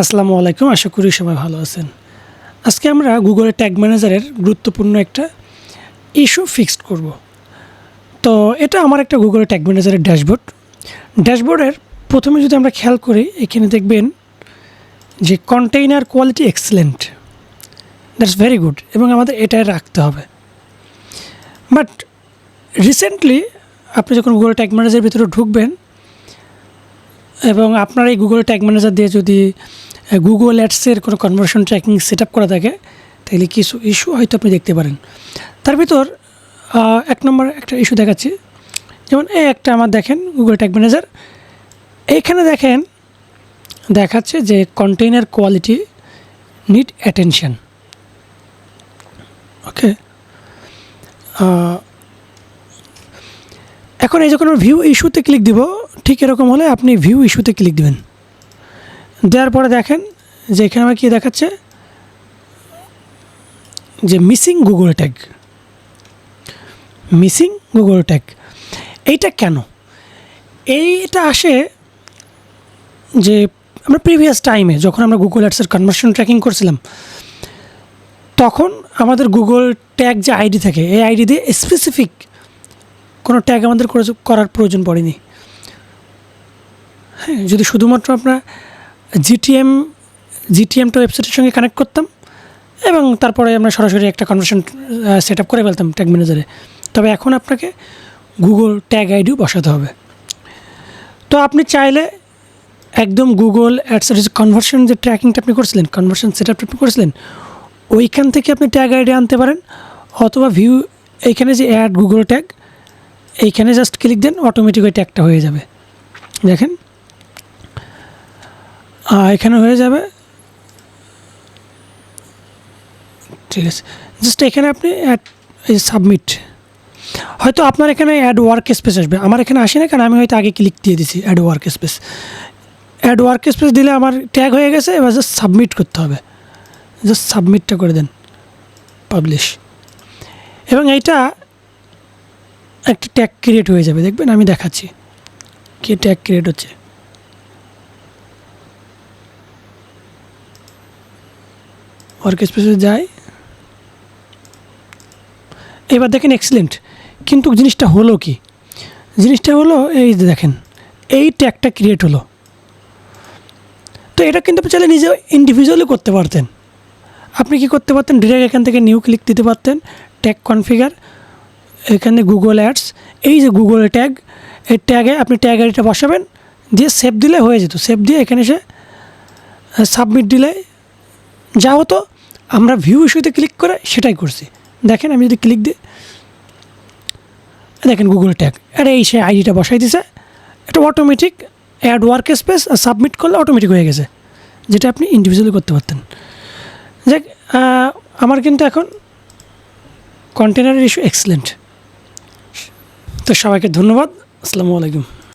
আসসালামু আলাইকুম, আশা করি সবাই ভালো আছেন। আজকে আমরা গুগলের ট্যাগ ম্যানেজারের গুরুত্বপূর্ণ একটা ইস্যু ফিক্সড করব। তো এটা আমার একটা গুগলের ট্যাগ ম্যানেজারের ড্যাশবোর্ড ড্যাশবোর্ডের প্রথমে যদি আমরা খেয়াল করি, এখানে দেখবেন যে container quality excellent that's very good এবং আমাদের এটাই রাখতে হবে। বাট রিসেন্টলি আপনি যখন গুগল ট্যাগ ম্যানেজারের ভিতরে ঢুকবেন এবং আপনার এই গুগল ট্যাগ ম্যানেজার দিয়ে যদি গুগল অ্যাডসের কোনো কনভার্সন ট্র্যাকিং সেট আপ করা থাকে, তাহলে কিছু ইস্যু হয়তো আপনি দেখতে পারেন। তার ভিতর এক নম্বর একটা ইস্যু দেখাচ্ছি। যেমন এই একটা আমার দেখেন গুগল ট্যাগ ম্যানেজার এইখানে দেখেন, দেখাচ্ছে যে container quality need attention okay এখন এই যখন ভিউ ইস্যুতে ক্লিক দিব ঠিক এরকম হলে আপনি ভিউ ইস্যুতে ক্লিক দিবেন। দেওয়ার পরে দেখেন যে এখানে আমার কী দেখাচ্ছে? যে missing Google tag missing Google tag এইটা কেন? এইটা আসে যে আমরা প্রিভিয়াস টাইমে যখন আমরা গুগল অ্যাডসের কনভার্সন ট্র্যাকিং করছিলাম, তখন আমাদের গুগল ট্যাগ যে আইডি থাকে, এই আইডি দিয়ে স্পেসিফিক কোনো ট্যাগ আমাদের করে- করার প্রয়োজন পড়েনি। হ্যাঁ যদি শুধুমাত্র আমরা জিটিএম জিটিএমটা ওয়েবসাইটের সঙ্গে কানেক্ট করতাম এবং তারপরে আমরা সরাসরি একটা কনভার্সন সেট আপ করে ফেলতাম ট্যাগ ম্যানেজারে তবে এখন আপনাকে গুগল ট্যাগ আইডিও বসাতে হবে। তো আপনি চাইলে একদম গুগল অ্যাডসের যে যে ট্র্যাকিংটা আপনি করছিলেন কনভার্সন সেট আপটা আপনি করেছিলেন, ওইখান থেকে আপনি ট্যাগ আইডি আনতে পারেন অথবা ভিউ এইখানে যে অ্যাড গুগল ট্যাগ এইখানে জাস্ট ক্লিক দেন অটোমেটিক ওই ট্যাগটা হয়ে যাবে। দেখেন এখানে হয়ে যাবে? ঠিক আছে। জাস্ট এখানে আপনি অ্যাড এই সাবমিট হয়তো আপনার এখানে অ্যাড ওয়ার্ক স্পেস আসবে। আমার এখানে আসে না, কারণ আমি হয়তো আগে ক্লিক দিয়ে দিছি add workspace add workspace দিলে আমার ট্যাগ হয়ে গেছে, এবার জাস্ট সাবমিট করতে হবে। জাস্ট সাবমিটটা করে দেন পাবলিশ এবং এইটা একটা ট্যাগ ক্রিয়েট হয়ে যাবে। দেখবেন আমি দেখাচ্ছি। কি ট্যাগ ক্রিয়েট হচ্ছে? ওয়ার্ক স্পেসে যাই এবার দেখেন এক্সিলেন্ট কিন্তু জিনিসটা হলো কি? জিনিসটা হলো এই যে দেখেন এই ট্যাগটা ক্রিয়েট হলো। তো এটা কিন্তু আপনি চাইলে নিজে ইন্ডিভিজুয়ালি করতে পারতেন। আপনি কি করতে পারতেন? ডিরেক্ট এখান থেকে নিউ ক্লিক দিতে পারতেন ট্যাগ কনফিগার এখানে গুগল অ্যাডস এই যে গুগল ট্যাগ এই ট্যাগে আপনি ট্যাগ আইডিটা বসাবেন, দিয়ে সেভ দিলে হয়ে যেত। সেভ দিয়ে এখানে এসে সাবমিট দিলে যা হতো আমরা ভিউ ইস্যুতে ক্লিক করে সেটাই করছি। দেখেন আমি যদি ক্লিক দিই, দেখেন গুগল ট্যাগ আরে এই সে আইডিটা বসাই দিছে, এটা অটোমেটিক অ্যাড ওয়ার্ক স্পেস আর সাবমিট করলে অটোমেটিক হয়ে গেছে, যেটা আপনি ইন্ডিভিজুয়ালি করতে পারতেন। যাক আমার কিন্তু এখন কন্টেনারের ইস্যু এক্সেলেন্ট তো সবাইকে ধন্যবাদ, আসসালামু আলাইকুম।